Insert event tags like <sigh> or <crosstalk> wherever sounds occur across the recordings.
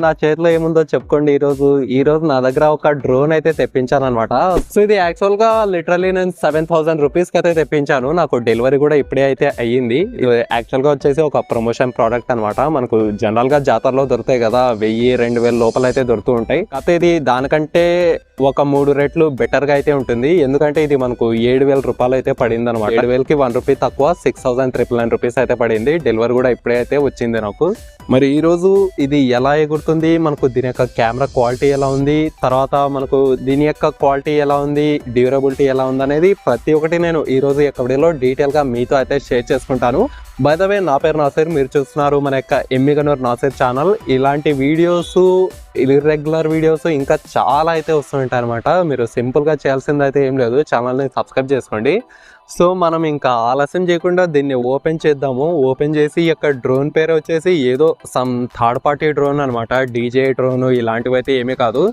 నా చేతిలో ఏముందో చెప్పుకోండి. ఈ రోజు ఈ రోజు నా దగ్గర ఒక డ్రోన్ అయితే తెప్పించాను అనమాట సో ఇది యాక్చువల్గా లిటరలీ నేను సెవెన్ థౌసండ్ రూపీస్కి అయితే తెప్పించాను. నాకు డెలివరీ కూడా ఇప్పుడే అయితే అయ్యింది. యాక్చువల్గా యాక్చువల్గా వచ్చేసి ఒక ప్రమోషన్ ప్రోడక్ట్ అనమాట మనకు జనరల్గా జాతరలో దొరుకుతాయి కదా వెయ్యి రెండు వేల లోపల అయితే దొరుకుతూ ఉంటాయి. కాకపోతే ఇది దానికంటే ఒక మూడు రెట్లు బెటర్గా అయితే ఉంటుంది. ఎందుకంటే ఇది మనకు ఏడు వేల రూపాయలు అయితే పడింది అనమాట ఏడు వేలకి వన్ రూపీ తక్కువ six thousand triple nine rupees అయితే పడింది. డెలివరీ కూడా ఇప్పుడే అయితే వచ్చింది నాకు. మరి ఈ రోజు ఇది ఎలా దొరుకుతుంది మనకు దీని యొక్క కెమెరా క్వాలిటీ ఎలా ఉంది తర్వాత మనకు దీని యొక్క క్వాలిటీ ఎలా ఉంది డ్యూరబిలిటీ ఎలా ఉంది అనేది ప్రతి ఒక్కటి నేను ఈ రోజు యొక్క వీడియోలో డీటెయిల్గా మీతో అయితే షేర్ చేసుకుంటాను. బై ద వే నా పేరు నాసేర్ మీరు చూస్తున్నారు మన యొక్క ఎమ్మిగనూర్ నాసేర్ ఛానల్. ఇలాంటి వీడియోస్ ఇర్రెగ్యులర్ వీడియోస్ ఇంకా చాలా అయితే వస్తుంటాయి అనమాట మీరు సింపుల్గా చేయాల్సింది అయితే ఏం లేదు ఛానల్ని సబ్స్క్రైబ్ చేసుకోండి. సో మనం ఇంకా ఆలస్యం చేయకుండా దీన్ని ఓపెన్ చేద్దాము. ఓపెన్ చేసి ఇక్కడ డ్రోన్ పేరు వచ్చేసి ఏదో సమ్ థర్డ్ పార్టీ డ్రోన్ అనమాట డీజే డ్రోన్ ఇలాంటివి అయితే ఏమీ కాదు.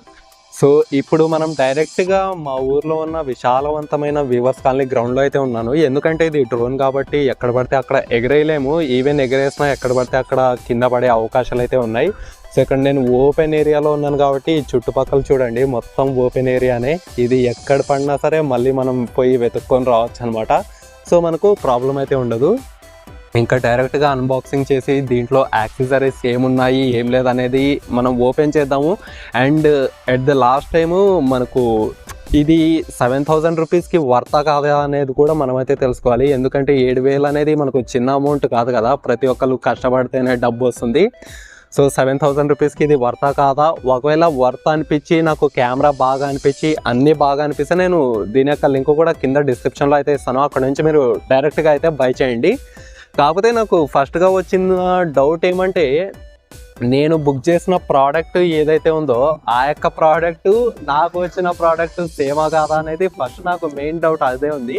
సో ఇప్పుడు మనం డైరెక్ట్గా మా ఊర్లో ఉన్న విశాలవంతమైన వివర్స్ కాలనీ గ్రౌండ్లో అయితే ఉన్నాను. ఎందుకంటే ఇది డ్రోన్ కాబట్టి ఎక్కడ పడితే అక్కడ ఎగరేయలేము. ఈవెన్ ఎగరేసినా ఎక్కడ పడితే అక్కడ కింద పడే అవకాశాలు అయితే ఉన్నాయి. సో ఇక్కడ నేను ఓపెన్ ఏరియాలో ఉన్నాను కాబట్టి చుట్టుపక్కల చూడండి మొత్తం ఓపెన్ ఏరియానే. ఇది ఎక్కడ పడినా సరే మళ్ళీ మనం పోయి వెతుక్కొని రావచ్చు అనమాట సో మనకు ప్రాబ్లం అయితే ఉండదు. ఇంకా డైరెక్ట్గా అన్బాక్సింగ్ చేసి దీంట్లో యాక్సెసరీస్ ఏమున్నాయి ఏం లేదనేది మనం ఓపెన్ చేద్దాము. And at the last time మనకు ఇది సెవెన్ థౌజండ్ రూపీస్కి వర్త కాదా అనేది కూడా మనమైతే తెలుసుకోవాలి. ఎందుకంటే ఏడు వేలు అనేది మనకు చిన్న అమౌంట్ కాదు కదా. ప్రతి ఒక్కరు కష్టపడితేనే డబ్బు వస్తుంది. సో సెవెన్ థౌసండ్ రూపీస్కి ఇది వర్తా కాదా? ఒకవేళ వర్త్ అనిపించి నాకు కెమెరా బాగా అనిపించి అన్నీ బాగా అనిపిస్తే నేను దీని యొక్క లింక్ కూడా కింద డిస్క్రిప్షన్లో అయితే ఇస్తాను. అక్కడ నుంచి మీరు డైరెక్ట్గా అయితే బై చేయండి. కాకపోతే నాకు ఫస్ట్గా వచ్చిన డౌట్ ఏమంటే నేను బుక్ చేసిన ప్రోడక్ట్ ఏదైతే ఉందో ఆ యొక్క ప్రోడక్ట్ నాకు వచ్చిన ప్రోడక్ట్ సేమా కాదా అనేది ఫస్ట్ నాకు మెయిన్ డౌట్ అదే ఉంది.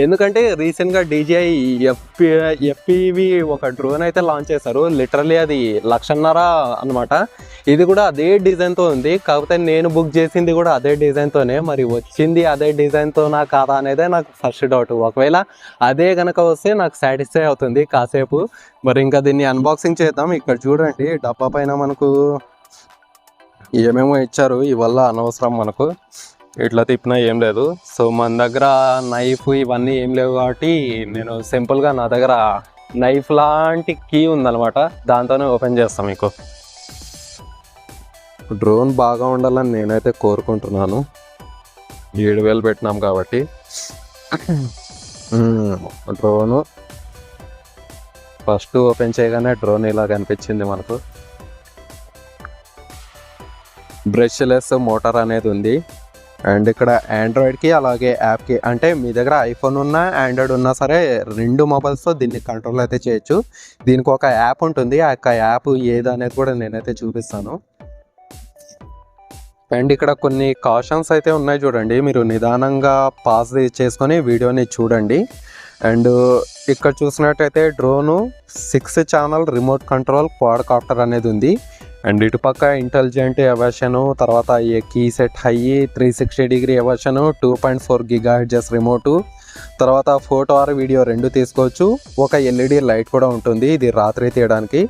ఎందుకంటే రీసెంట్గా డీజీఐ ఎఫ్పి ఎఫ్పివి ఒక డ్రోన్ అయితే లాంచ్ చేశారు. లిటరలీ అది లక్షన్నర అనమాట ఇది కూడా అదే డిజైన్తో ఉంది. కాకపోతే నేను బుక్ చేసింది కూడా అదే డిజైన్తోనే. మరి వచ్చింది అదే డిజైన్తోనా కాదా అనేదే నాకు ఫస్ట్ డౌట్. ఒకవేళ అదే కనుక వస్తే నాకు సాటిస్ఫై అవుతుంది కాసేపు. మరి ఇంకా దీన్ని అన్బాక్సింగ్ చేద్దాం. ఇక్కడ చూడండి డబ్బా పైన మనకు ఏమేమో ఇచ్చారు. ఇవల్ల అనవసరం మనకు. ఇట్లా తిప్పినా ఏం లేదు. సో మన దగ్గర నైఫ్ ఇవన్నీ ఏం లేవు కాబట్టి నేను సింపుల్గా నా దగ్గర నైఫ్ లాంటి కీ ఉందన్నమాట. దాంతోనే ఓపెన్ చేస్తాం మీకు. డ్రోన్ బాగా ఉండాలని నేనైతే కోరుకుంటున్నాను. ఏడు వేలు పెట్టినాం కాబట్టి. డ్రోను ఫస్ట్ ఓపెన్ చేయగానే డ్రోన్ ఇలా కనిపించింది మనకు. బ్రష్లెస్ మోటార్ అనేది ఉంది. అండ్ ఇక్కడ ఆండ్రాయిడ్కి అలాగే యాప్కి అంటే మీ దగ్గర ఐఫోన్ ఉన్నా ఆండ్రాయిడ్ ఉన్నా సరే రెండు మొబైల్స్తో దీన్ని కంట్రోల్ అయితే చేయొచ్చు. దీనికి ఒక యాప్ ఉంటుంది. ఆ యొక్క యాప్ ఏది అనేది కూడా నేనైతే చూపిస్తాను. అండ్ ఇక్కడ కొన్ని కాషన్స్ అయితే ఉన్నాయి చూడండి. మీరు నిదానంగా పాస్ చేసుకొని వీడియోని చూడండి. అండ్ ఇక్కడ చూసినట్టయితే drone six channel remote control quadcopter అనేది ఉంది. అండ్ ఇటుపక్క ఇంటెలిజెంట్ ఎవర్షన్ తర్వాత key set high three sixty degree aversion two point four giga remote remote తర్వాత ఫోటో ఆర్ వీడియో రెండు తీసుకోవచ్చు. ఒక ఎల్ఈడి లైట్ కూడా ఉంటుంది ఇది రాత్రి తీయడానికి.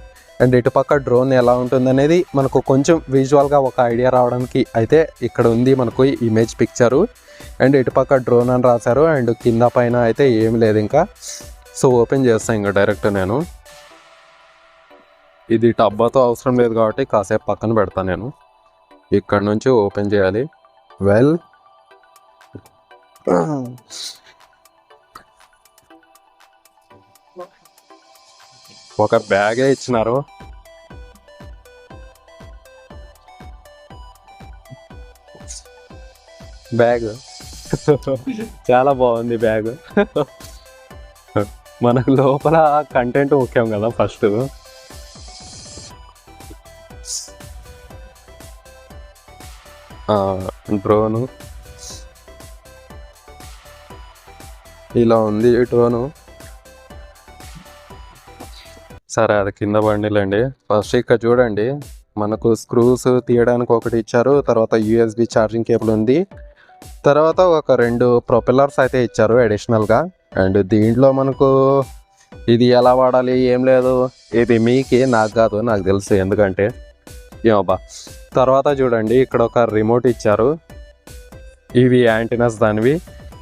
అండ్ ఇటుపక్క డ్రోన్ ఎలా ఉంటుంది అనేది మనకు కొంచెం విజువల్గా ఒక ఐడియా రావడానికి అయితే ఇక్కడ ఉంది మనకు ఇమేజ్ పిక్చరు అండ్ ఇటుపక్క డ్రోన్ అని రాశారు అండ్ కింద పైన అయితే ఏం లేదు ఇంకా. సో ఓపెన్ చేస్తాను ఇంకా డైరెక్ట్ నేను. ఇది టబ్బాతో అవసరం లేదు కాబట్టి కాసేపు పక్కన పెడతాను నేను. ఇక్కడ నుంచి ఓపెన్ చేయాలి. వెల్. ఒక బ్యాగే ఇచ్చినారు. బ్యాగ్. చాలా బాగుంది బ్యాగ్. మనకు లోపల కంటెంట్ ముఖ్యం కదా ఫస్ట్ డ్రోను ఇలా ఉంది ఈ డ్రోను సరే అది కింద బండిలండి. ఫస్ట్ ఇక్కడ చూడండి. మనకు స్క్రూస్ తీయడానికి ఒకటి ఇచ్చారు. తర్వాత యూఎస్బి ఛార్జింగ్ కేబుల్ ఉంది. తర్వాత ఒక రెండు ప్రొపెల్లర్స్ అయితే ఇచ్చారు అడిషనల్గా అండ్ దీంట్లో మనకు ఇది ఎలా వాడాలి? ఏం లేదు. ఇది మీకి నాకు కాదు నాకు తెలుసు. ఎందుకంటే ఏమబ్బా? తర్వాత చూడండి ఇక్కడ ఒక రిమోట్ ఇచ్చారు. ఇవి యాంటీనస్ దానివి.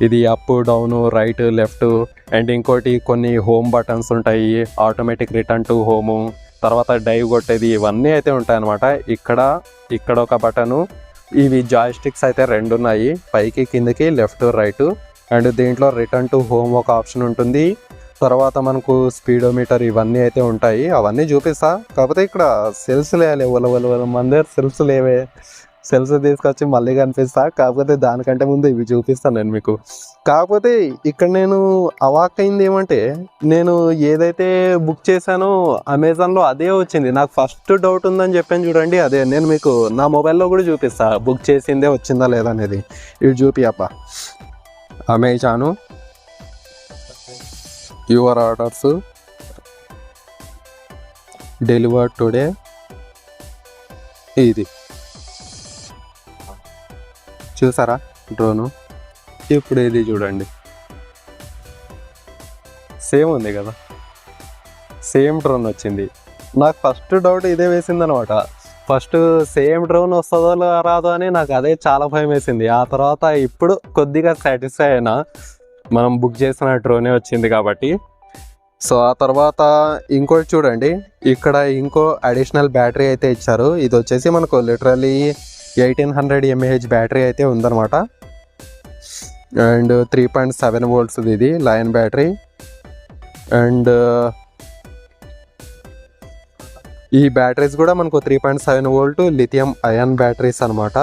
ఇది up down right left and ఇంకోటి కొన్ని హోమ్ బటన్స్ ఉంటాయి. ఆటోమేటిక్ రిటర్న్ టు హోము తర్వాత డైవ్ కొట్టేది. ఇవన్నీ అయితే ఉంటాయి అనమాట ఇక్కడ ఇక్కడ ఒక బటను ఇవి జాయ్ స్టిక్స్ అయితే రెండు ఉన్నాయి. పైకి కిందకి లెఫ్ట్ రైట్ అండ్ దీంట్లో రిటర్న్ టు హోమ్ ఒక ఆప్షన్ ఉంటుంది. తర్వాత మనకు స్పీడోమీటర్ ఇవన్నీ అయితే ఉంటాయి. అవన్నీ చూపిస్తా. కాకపోతే ఇక్కడ సెల్స్ లేవాలి. ఒల ఒల మన దగ్గర సెల్స్ లేవే. సెల్స్ తీసుకొచ్చి మళ్ళీ కనిపిస్తా. కాకపోతే దానికంటే ముందు ఇవి చూపిస్తాను నేను మీకు. కాకపోతే ఇక్కడ నేను అవాక్ అయింది ఏమంటే నేను ఏదైతే బుక్ చేశానో అమెజాన్లో అదే వచ్చింది. నాకు ఫస్ట్ డౌట్ ఉందని చెప్పాను చూడండి. అదే నేను మీకు నా మొబైల్లో కూడా చూపిస్తా. బుక్ చేసిందే వచ్చిందా లేదా అనేది. ఇవి చూపియప్ప Amazon. Your orders deliver today. ఇది. చూసారా డ్రోను? ఇప్పుడు ఇది చూడండి. సేమ్ ఉంది కదా. సేమ్ డ్రోన్ వచ్చింది. నాకు ఫస్ట్ డౌట్ ఇదే వేసింది అనమాట ఫస్ట్ సేమ్ డ్రోన్ వస్తుందో రాదో అని నాకు అదే చాలా భయం వేసింది. ఆ తర్వాత ఇప్పుడు కొద్దిగా సాటిస్ఫై అయినా మనం బుక్ చేసిన డ్రోనే వచ్చింది కాబట్టి. సో ఆ తర్వాత ఇంకోటి చూడండి. ఇక్కడ ఇంకో అడిషనల్ బ్యాటరీ అయితే ఇచ్చారు. ఇది వచ్చేసి మనకు literally eighteen hundred mAh battery అయితే ఉందన్నమాట. And three point seven volts ఇది లయన్ బ్యాటరీ అండ్ ఈ బ్యాటరీస్ కూడా మనకు three point seven volt lithium ion batteries అనమాట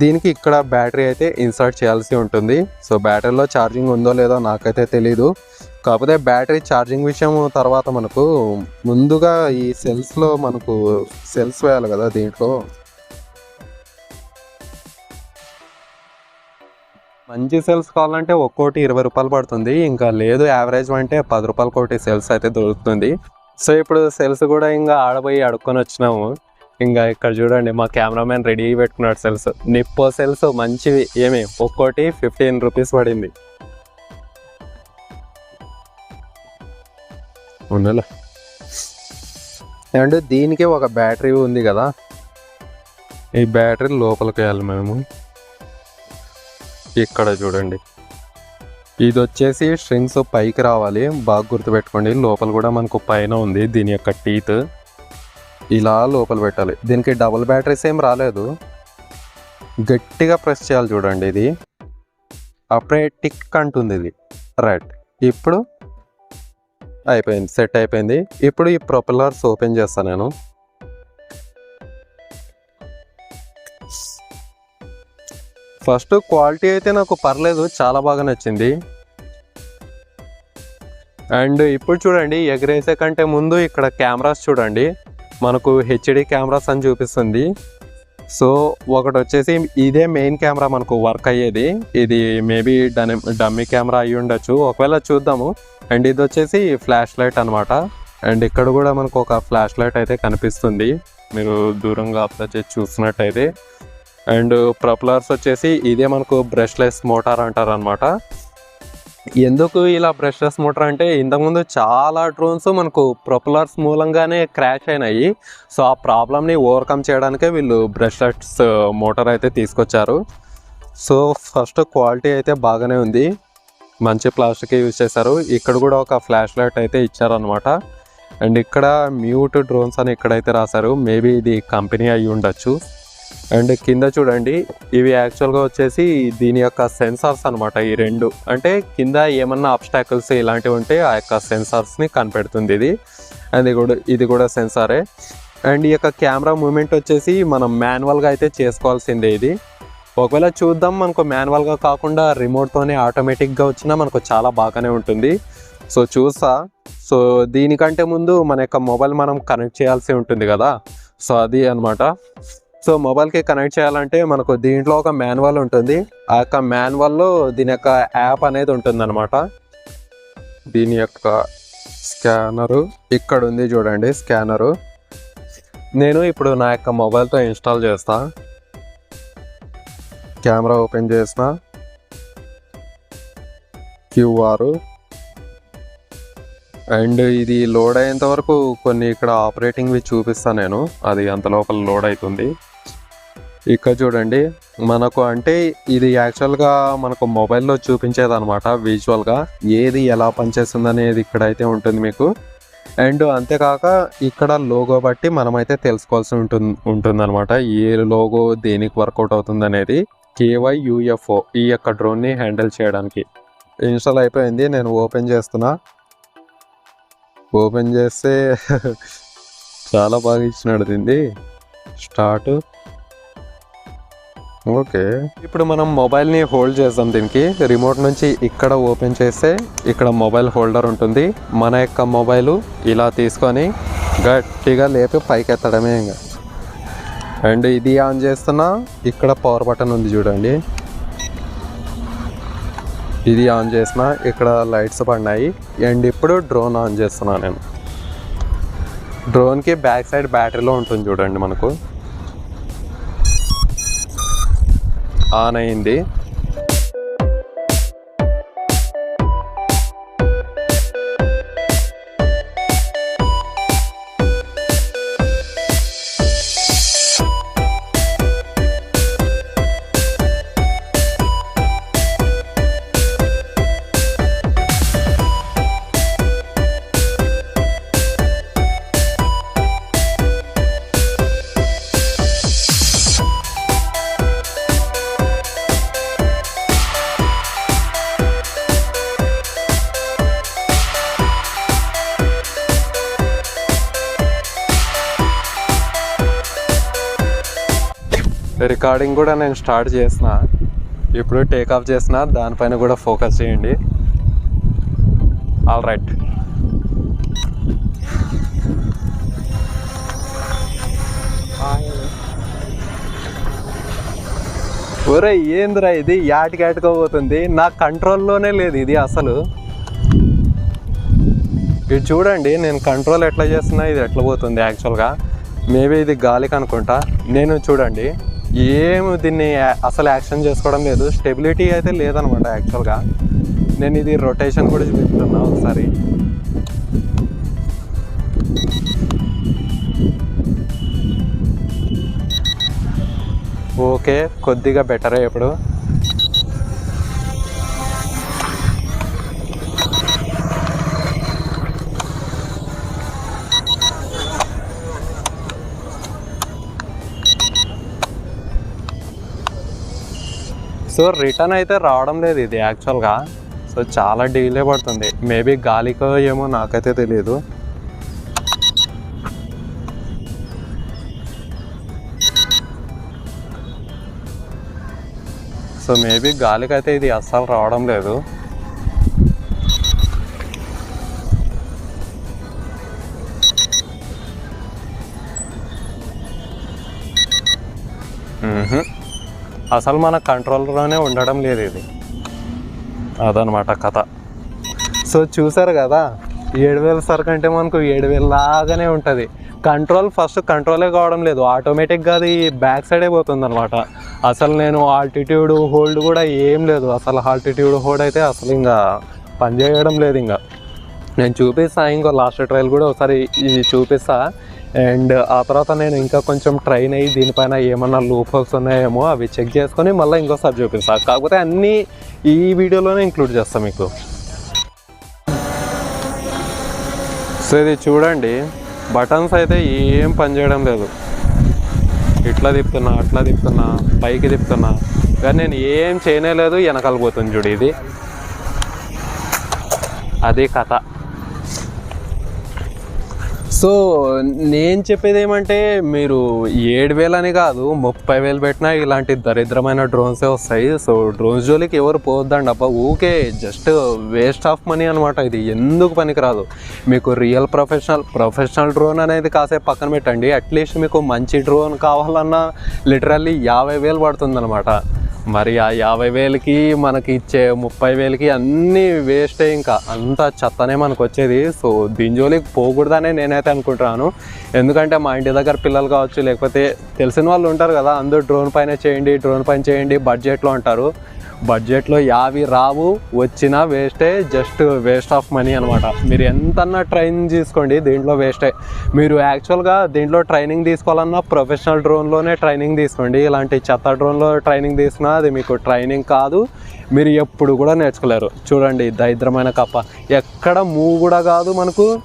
దీనికి ఇక్కడ బ్యాటరీ అయితే ఇన్సర్ట్ చేయాల్సి ఉంటుంది. సో బ్యాటరీలో ఛార్జింగ్ ఉందో లేదో నాకైతే తెలీదు. కాకపోతే బ్యాటరీ ఛార్జింగ్ విషయం తర్వాత మనకు ముందుగా ఈ సెల్స్లో మనకు సెల్స్ వేయాలి కదా దీంట్లో. మంచి సెల్స్ కావాలంటే ఒక్కోటి ఇరవై రూపాయలు పడుతుంది. ఇంకా లేదు యావరేజ్ అంటే పది రూపాయలు కోటి సెల్స్ అయితే దొరుకుతుంది. సో ఇప్పుడు సెల్స్ కూడా ఇంకా ఆడపోయి అడుక్కొని వచ్చినాము. ఇంకా ఇక్కడ చూడండి మా కెమెరామెన్ రెడీ పెట్టుకున్నాడు సెల్స్. నిప్పో సెల్స్ మంచివి ఏమి? ఒక్కోటి ఫిఫ్టీన్ రూపీస్ పడింది. ఉన్నలే అండ్ దీనికి ఒక బ్యాటరీ ఉంది కదా? ఈ బ్యాటరీ లోపలికి వెళ్ళాలి మేము. ఇక్కడ చూడండి. ఇది వచ్చేసి స్ట్రింగ్స్ పైకి రావాలి. బాగా గుర్తుపెట్టుకోండి లోపల కూడా మనకు పైన ఉంది దీని యొక్క టీత్. ఇలా లోపల పెట్టాలి. దీనికి డబుల్ బ్యాటరీస్ ఏం రాలేదు. గట్టిగా ప్రెస్ చేయాలి చూడండి ఇది. అప్పుడే టిక్ అంటుంది ఇది. రైట్ ఇప్పుడు అయిపోయింది సెట్ అయిపోయింది. ఇప్పుడు ఈ ప్రొపెల్లర్స్ ఓపెన్ చేస్తాను నేను. ఫస్ట్ క్వాలిటీ అయితే నాకు పర్లేదు చాలా బాగా నచ్చింది. అండ్ ఇప్పుడు చూడండి ఎగరేసే కంటే ముందు ఇక్కడ కెమెరాస్ చూడండి. మనకు హెచ్డి కెమెరాస్ అని చూపిస్తుంది. సో ఒకటి వచ్చేసి ఇదే మెయిన్ కెమెరా మనకు వర్క్ అయ్యేది. ఇది మేబీ డమ్మీ కెమెరా అయి ఉండొచ్చు. ఒకవేళ చూద్దాము. అండ్ ఇది వచ్చేసి ఫ్లాష్ లైట్ అనమాట అండ్ ఇక్కడ కూడా మనకు ఒక ఫ్లాష్ లైట్ అయితే కనిపిస్తుంది. మీరు దూరంగా అప్లై చేసి చూసినట్టయితే. అండ్ ప్రొపలర్స్ వచ్చేసి ఇదే మనకు బ్రష్లెస్ మోటార్ అంటారు అనమాట ఎందుకు ఇలా బ్రష్లెస్ మోటార్ అంటే ఇంతకుముందు చాలా డ్రోన్స్ మనకు ప్రొపలర్స్ మూలంగానే క్రాష్ అయినాయి. సో ఆ ప్రాబ్లమ్ని ఓవర్కమ్ చేయడానికే వీళ్ళు బ్రష్లెస్ మోటార్ uh, అయితే తీసుకొచ్చారు. సో ఫస్ట్ క్వాలిటీ అయితే బాగానే ఉంది. మంచి ప్లాస్టిక్ యూజ్ చేశారు. ఇక్కడ కూడా ఒక ఫ్లాష్ లైట్ అయితే ఇచ్చారనమాట అండ్ ఇక్కడ మ్యూట్ డ్రోన్స్ అని ఇక్కడైతే రాశారు. మేబీ ఇది కంపెనీ అయి ఉండొచ్చు. అండ్ కింద చూడండి ఇవి యాక్చువల్గా వచ్చేసి దీని యొక్క సెన్సార్స్ అనమాట ఈ రెండు. అంటే కింద ఏమన్నా అబ్స్టాకల్స్ ఇలాంటివి ఉంటే ఆ యొక్క సెన్సార్స్ని కనిపెడుతుంది ఇది. అది కూడా ఇది కూడా సెన్సారే అండ్ ఈ యొక్క కెమెరా మూమెంట్ వచ్చేసి మనం మాన్యువల్గా అయితే చేసుకోవాల్సిందే ఇది. ఒకవేళ చూద్దాం మనకు మాన్యువల్గా కాకుండా రిమోట్తోనే ఆటోమేటిక్గా వచ్చినా మనకు చాలా బాగానే ఉంటుంది. సో చూసా. సో దీనికంటే ముందు మన యొక్క మొబైల్ మనం కనెక్ట్ చేయాల్సి ఉంటుంది కదా. సో అది అనమాట సో మొబైల్కి కనెక్ట్ చేయాలంటే మనకు దీంట్లో ఒక మాన్యువల్ ఉంటుంది. ఆ యొక్క మాన్యువల్లో దీని యొక్క యాప్ అనేది ఉంటుంది అనమాట దీని యొక్క స్కానరు ఇక్కడ ఉంది చూడండి స్కానరు. నేను ఇప్పుడు నా యొక్క మొబైల్తో ఇన్స్టాల్ చేస్తా. కెమెరా ఓపెన్ చేసిన. క్యూఆర్. అండ్ ఇది లోడ్ అయ్యేంత వరకు కొన్ని ఇక్కడ ఆపరేటింగ్వి చూపిస్తాను నేను. అది అంత లోపల లోడ్ అవుతుంది. ఇక్కడ చూడండి మనకు అంటే ఇది యాక్చువల్గా మనకు మొబైల్లో చూపించేది అనమాట విజువల్గా ఏది ఎలా పనిచేస్తుంది అనేది ఇక్కడైతే ఉంటుంది మీకు. అండ్ అంతేకాక ఇక్కడ లోగో బట్టి మనమైతే తెలుసుకోవాల్సి ఉంటుంది ఉంటుందన్నమాట. ఏ లోగో దేనికి వర్కౌట్ అవుతుంది అనేది. కేవై యూఎఫ్ఓ ఈ యొక్క డ్రోన్ని హ్యాండిల్ చేయడానికి. ఇన్స్టాల్ అయిపోయింది నేను ఓపెన్ చేస్తున్నా. ఓపెన్ చేస్తే <laughs> చాలా బాగా ఇచ్చినాడు దీన్ని. Start okay. ఇప్పుడు మనం మొబైల్ని హోల్డ్ చేద్దాం దీనికి. రిమోట్ నుంచి ఇక్కడ ఓపెన్ చేస్తే ఇక్కడ మొబైల్ హోల్డర్ ఉంటుంది. మన యొక్క మొబైల్ ఇలా తీసుకొని గట్టిగా లేపి పైకి ఎత్తడమే ఇంకా. అండ్ ఇది ఆన్ చేస్తున్నా ఇక్కడ పవర్ బటన్ ఉంది చూడండి. ఇది ఆన్ చేసిన ఇక్కడ లైట్స్ పడినాయి. అండ్ ఇప్పుడు డ్రోన్ ఆన్ చేస్తున్నా నేను. డ్రోన్కి బ్యాక్ సైడ్ బ్యాటరీలో ఉంటుంది చూడండి మనకు. ఆన్ అయింది. రికార్డింగ్ కూడా నేను స్టార్ట్ చేసిన. ఇప్పుడు టేక్ ఆఫ్ చేసిన దానిపైన కూడా ఫోకస్ చేయండి. All right. ఒరే ఏందిరా ఇది? యాటికి యాటుకోబోతుంది నా కంట్రోల్లోనే లేదు ఇది అసలు. ఇది చూడండి నేను కంట్రోల్ ఎట్లా చేస్తున్నా ఇది ఎట్లా పోతుంది యాక్చువల్గా. మేబీ ఇది గాలికి అనుకుంటా నేను చూడండి. ఏం దీన్ని అసలు యాక్షన్ చేసుకోవడం లేదు. స్టెబిలిటీ అయితే లేదనమాట యాక్చువల్గా. నేను ఇది రొటేషన్ కూడా చూపిస్తున్నా ఒకసారి. ఓకే కొద్దిగా బెటరే ఇప్పుడు. సో రిటర్న్ అయితే రావడం లేదు ఇది యాక్చువల్గా. సో చాలా డీలే పడుతుంది. మేబీ గాలికో ఏమో నాకైతే తెలియదు సో మేబీ గాలికైతే ఇది అస్సలు రావడం లేదు. అసలు మన కంట్రోల్లోనే ఉండడం లేదు ఇది. అదనమాట కథ. సో చూసారు కదా ఏడు వేల సరుకు అంటే మనకు ఏడు వేల లాగానే ఉంటుంది. కంట్రోల్ ఫస్ట్ కంట్రోలే కావడం లేదు. ఆటోమేటిక్గా అది బ్యాక్ సైడే పోతుంది అనమాట అసలు నేను ఆల్టిట్యూడ్ హోల్డ్ కూడా ఏం లేదు. అసలు ఆల్టిట్యూడ్ హోల్డ్ అయితే అసలు ఇంకా పనిచేయడం లేదు ఇంకా నేను చూపిస్తా ఇంకో లాస్ట్ ట్రయల్ కూడా ఒకసారి ఇది చూపిస్తా. అండ్ ఆ తర్వాత నేను ఇంకా కొంచెం ట్రైన్ అయ్యి దీనిపైన ఏమన్నా లూప్ హోల్స్ ఉన్నాయేమో అవి చెక్ చేసుకొని మళ్ళీ ఇంకోసారి చూపిస్తా. కాకపోతే అన్నీ ఈ వీడియోలోనే ఇంక్లూడ్ చేస్తాను మీకు. సో ఇది చూడండి బటన్స్ అయితే ఏం పనిచేయడం లేదు. ఇట్లా తిప్పుతున్నా అట్లా తిప్పుతున్నా పైకి తిప్పుతున్నా. కానీ నేను ఏం చేయలేదు వెనకాల పోతుంది చూడు ఇది. అది కథ. సో నేను చెప్పేది ఏమంటే మీరు ఏడు వేలని కాదు ముప్పై వేలు పెట్టినా ఇలాంటి దరిద్రమైన డ్రోన్సే వస్తాయి. సో డ్రోన్స్ జోలికి ఎవరు పోవద్దండి అబ్బా. ఊకే జస్ట్ వేస్ట్ ఆఫ్ మనీ అనమాట ఇది. ఎందుకు పనికిరాదు? మీకు రియల్ ప్రొఫెషనల్ ప్రొఫెషనల్ డ్రోన్ అనేది కాసేపు పక్కన పెట్టండి. అట్లీస్ట్ మీకు మంచి డ్రోన్ కావాలన్నా లిటరల్లీ యాభై వేలు పడుతుంది మరి ఆ యాభై వేలకి మనకి ఇచ్చే ముప్పై వేలకి అన్నీ వేస్టే ఇంకా. అంత చెత్తనే మనకు వచ్చేది. సో దీని జోలికి పోకూడదనే నేనైతే అనుకుంటున్నాను. ఎందుకంటే మా ఇంటి దగ్గర పిల్లలు కావచ్చు లేకపోతే తెలిసిన వాళ్ళు ఉంటారు కదా అందరూ డ్రోన్ పైన చేయండి డ్రోన్ పైన చేయండి బడ్జెట్లో అంటారు. బడ్జెట్లో యావి రావు వచ్చినా వేస్టే జస్ట్ వేస్ట్ ఆఫ్ మనీ అనమాట మీరు ఎంతన్నా ట్రైనింగ్ తీసుకోండి దీంట్లో వేస్టే. మీరు యాక్చువల్గా దీంట్లో ట్రైనింగ్ తీసుకోవాలన్నా ప్రొఫెషనల్ డ్రోన్లోనే ట్రైనింగ్ తీసుకోండి. ఇలాంటి చెత్త డ్రోన్లో ట్రైనింగ్ తీసుకున్నా అది మీకు ట్రైనింగ్ కాదు. మీరు ఎప్పుడు కూడా నేర్చుకోలేరు. చూడండి దరిద్రమైన కప్ప. ఎక్కడ మూవ్ కూడా కాదు మనకు.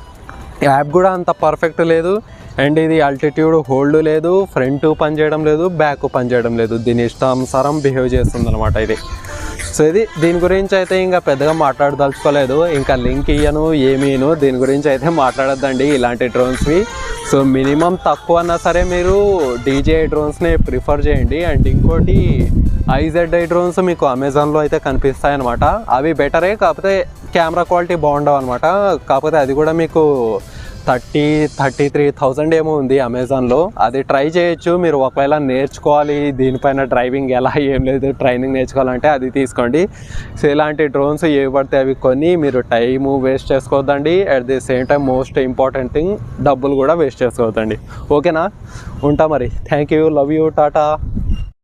యాప్ కూడా అంత పర్ఫెక్ట్ లేదు. అండ్ ఇది ఆల్టిట్యూడ్ హోల్డ్ లేదు ఫ్రంట్ పనిచేయడం లేదు బ్యాక్ పనిచేయడం లేదు. దీని ఇష్టానుసారం బిహేవ్ చేస్తుంది అనమాట ఇది. సో ఇది దీని గురించి అయితే ఇంకా పెద్దగా మాట్లాడదలుచుకోలేదు. ఇంకా లింక్ ఇయ్యను ఏమీను దీని గురించి అయితే మాట్లాడొద్దండి ఇలాంటి డ్రోన్స్వి సో మినిమం తక్కువ అన్నా సరే మీరు డీజేఐ డ్రోన్స్ని ప్రిఫర్ చేయండి. అండ్ ఇంకోటి ఐజెడ్ఐ డ్రోన్స్ మీకు అమెజాన్లో అయితే కనిపిస్తాయి అనమాట అవి బెటరే కాకపోతే కెమెరా క్వాలిటీ బాగుండవు అనమాట కాకపోతే అది కూడా మీకు థర్టీ థర్టీ త్రీ థౌజండ్ ఏమో ఉంది అమెజాన్లో. అది ట్రై చేయొచ్చు. మీరు ఒకవేళ నేర్చుకోవాలి దీనిపైన డ్రైవింగ్ ఎలా ఏం లేదు ట్రైనింగ్ నేర్చుకోవాలంటే అది తీసుకోండి. సో ఇలాంటి డ్రోన్స్ ఏవి పడితే అవి కొని మీరు టైము వేస్ట్ చేసుకోవద్దండి. At the same time most important thing డబ్బులు కూడా వేస్ట్ చేసుకోవద్దండి. ఓకేనా? ఉంటా మరి. Thank you love you tata